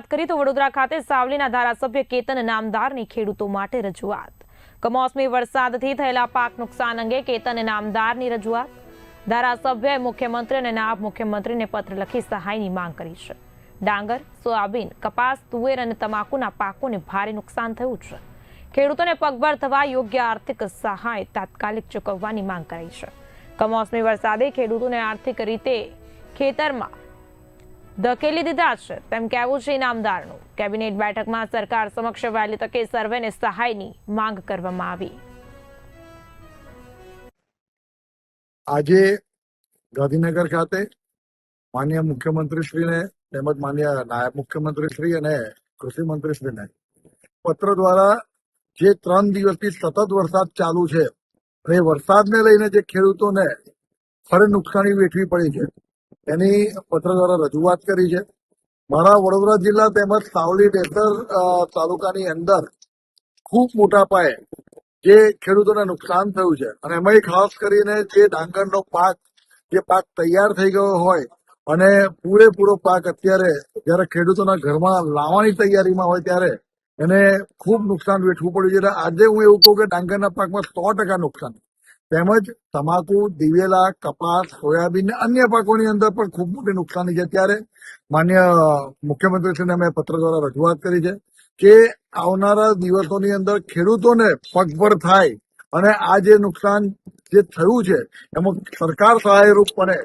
વાત કરીએ તો વડોદરા ખાતે સાવલીના ધારાસભ્ય કેતન નામદારની ખેડૂતો માટે રજૂઆત. કમોસમી વરસાદથી થયેલા પાક નુકસાન અંગે કેતન નામદારની રજૂઆત. ધારાસભ્યએ મુખ્યમંત્રી અને નાયબ મુખ્યમંત્રીને પત્ર લખી સહાયની માંગ કરી છે. ડાંગર, સોયાબીન, કપાસ, તુવેર અને તમાકુના પાકોને ભારે નુકસાન થયું છે. ખેડૂતોને પગભર થવા યોગ્ય આર્થિક સહાય તાત્કાલિક ચૂકવવાની માંગ કરી છે. કમોસમી વરસાદે ખેડૂતોને આર્થિક રીતે ખેતરમાં ધકેલી દીધા છે. તેમ કહેવું છે ઇનામદારનું. કેબિનેટ બેઠકમાં સરકાર સમક્ષ વહેલી તકે સર્વેને સહાયની માંગ કરવામાં આવી. આજે ગાંધીનગર ખાતે માન્ય મુખ્યમંત્રીશ્રીને તેમજ માન્ય નાયબ મુખ્યમંત્રીશ્રી અને કૃષિ મંત્રીશ્રીને પત્ર દ્વારા જે ત્રણ દિવસથી સતત વરસાદ ચાલુ છે એ વરસાદને લઈને જે ખેડૂતોને ફરી નુકસાની વેઠવી પડી છે એની પત્ર દ્વારા રજૂઆત કરી છે. મારા વડોદરા જિલ્લા તેમજ સાવલી ડેસર તાલુકાની અંદર ખૂબ મોટા પાયે જે ખેડૂતોને નુકસાન થયું છે અને એમાંય ખાસ કરીને જે ડાંગરનો પાક, જે પાક તૈયાર થઈ ગયો હોય અને પૂરેપૂરો પાક અત્યારે જ્યારે ખેડૂતોના ઘરમાં લાવવાની તૈયારીમાં હોય ત્યારે એને ખૂબ નુકસાન વેઠવું પડ્યું છે. આજે હું એવું કહું કે ડાંગરના પાકમાં સો ટકા નુકસાન. તેમજ તમાકુ, દિવેલા, કપાસ, સોયાબીન ને અન્ય પાકોની અંદર પણ ખૂબ મોટી નુકસાની છે. ત્યારે માન્ય મુખ્યમંત્રીશ્રીને અમે પત્ર દ્વારા રજૂઆત કરી છે કે આવનારા દિવસોની અંદર ખેડૂતોને પગભર થાય અને આ જે નુકસાન જે થયું છે, એમાં સરકાર સહાયરૂપ બને.